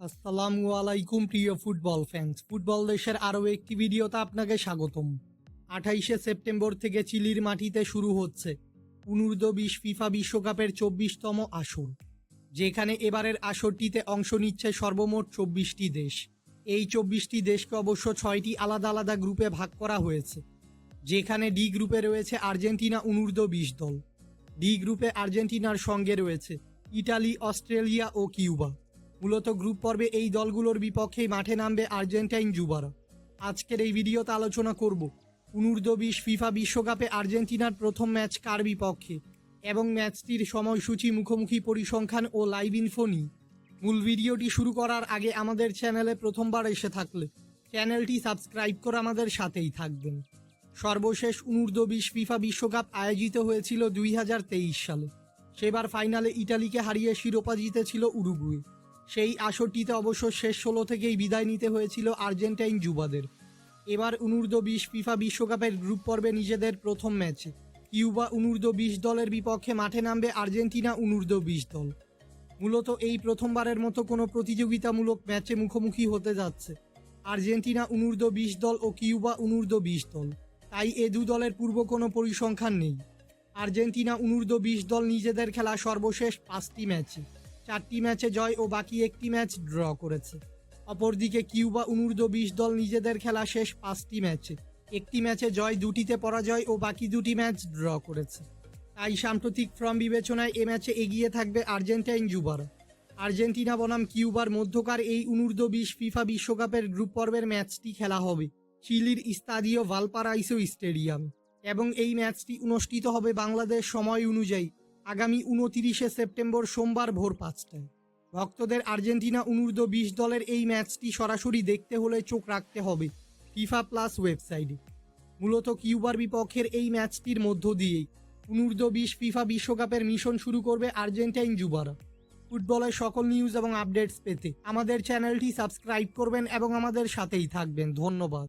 আসসালামু আলাইকুম, প্রিয় ফুটবল ফ্যান্স ফুটবল দেশের আরও একটি ভিডিওতে আপনাকে স্বাগতম। আঠাইশে সেপ্টেম্বর থেকে চিলির মাটিতে শুরু হচ্ছে অনূর্ধ্ব বিশ ফিফা বিশ্বকাপের চব্বিশতম আসর, যেখানে এবারের আসরটিতে অংশ নিচ্ছে সর্বমোট চব্বিশটি দেশ। এই চব্বিশটি দেশকে অবশ্য ছয়টি আলাদা আলাদা গ্রুপে ভাগ করা হয়েছে, যেখানে ডি গ্রুপে রয়েছে আর্জেন্টিনা অনূর্ধ্ব বিশ দল। ডি গ্রুপে আর্জেন্টিনার সঙ্গে রয়েছে ইটালি, অস্ট্রেলিয়া ও কিউবা। মূলত গ্রুপ পর্বে এই দলগুলোর বিপক্ষেই মাঠে নামবে আর্জেন্টাইন যুবারা। আজকের এই ভিডিওতে আলোচনা করব অনূর্ধ্ব বিশ ফিফা বিশ্বকাপে আর্জেন্টিনার প্রথম ম্যাচ কার বিপক্ষে এবং ম্যাচটির সময়সূচি, মুখোমুখি পরিসংখ্যান ও লাইভ ইনফো নিয়ে। মূল ভিডিওটি শুরু করার আগে আমাদের চ্যানেলে প্রথমবার এসে থাকলে চ্যানেলটি সাবস্ক্রাইব করে আমাদের সাথেই থাকবেন। সর্বশেষ অনূর্ধ্ব বিশ ফিফা বিশ্বকাপ আয়োজিত হয়েছিল দুই হাজার তেইশ সালে। সেবার ফাইনালে ইটালিকে হারিয়ে শিরোপা জিতেছিল উরুগুয়ে। সেই আসরটিতে অবশ্য শেষ ষোলো থেকেই বিদায় নিতে হয়েছিল আর্জেন্টাইন যুবাদের। এবার অনূর্ধ্ব বিশ ফিফা বিশ্বকাপের গ্রুপ পর্বে নিজেদের প্রথম ম্যাচে। কিউবা অনূর্ধ্ব বিশ দলের বিপক্ষে মাঠে নামবে আর্জেন্টিনা অনূর্ধ্ব বিশ দল। মূলত এই প্রথমবারের মতো কোনো প্রতিযোগিতামূলক ম্যাচে মুখোমুখি হতে যাচ্ছে। আর্জেন্টিনা অনূর্ধ্ব বিশ দল ও কিউবা অনূর্ধ্ব বিশ দল। তাই এ দু দলের পূর্ব কোনো পরিসংখ্যান নেই। আর্জেন্টিনা অনূর্ধ্ব বিশ দল নিজেদের খেলা সর্বশেষ পাঁচটি ম্যাচে। চারটি ম্যাচে জয় ও বাকি একটি ম্যাচ ড্র করেছে। অপরদিকে কিউবা অনূর্ধ্ব বিশ দল নিজেদের খেলা শেষ পাঁচটি ম্যাচে। একটি ম্যাচে জয়, দুটিতে পরাজয় ও বাকি দুটি ম্যাচ ড্র করেছে। তাই সাম্প্রতিক ফর্ম বিবেচনায় এ ম্যাচে এগিয়ে থাকবে আর্জেন্টাইন যুবারা। আর্জেন্টিনা বনাম কিউবার মধ্যকার এই অনূর্ধ্ব বিশ ফিফা বিশ্বকাপের গ্রুপ পর্বের ম্যাচটি খেলা হবে চিলির ইস্তাদিও ভালপারাইসো স্টেডিয়াম এবং এই ম্যাচটি অনুষ্ঠিত হবে বাংলাদেশ সময় অনুযায়ী আগামী উনতিরিশে সেপ্টেম্বর সোমবার ভোর পাঁচটায়। ভক্তদের আর্জেন্টিনা অনূর্ধ্ব বিশ দলের এই ম্যাচটি সরাসরি দেখতে হলে চোখ রাখতে হবে ফিফা প্লাস ওয়েবসাইটে। মূলত কিউবার বিপক্ষের এই ম্যাচটির মধ্য দিয়েই অনূর্ধ্ব বিশ ফিফা বিশ্বকাপের মিশন শুরু করবে আর্জেন্টাইন যুবারা। ফুটবলের সকল নিউজ এবং আপডেটস পেতে আমাদের চ্যানেলটি সাবস্ক্রাইব করবেন এবং আমাদের সাথেই থাকবেন। ধন্যবাদ।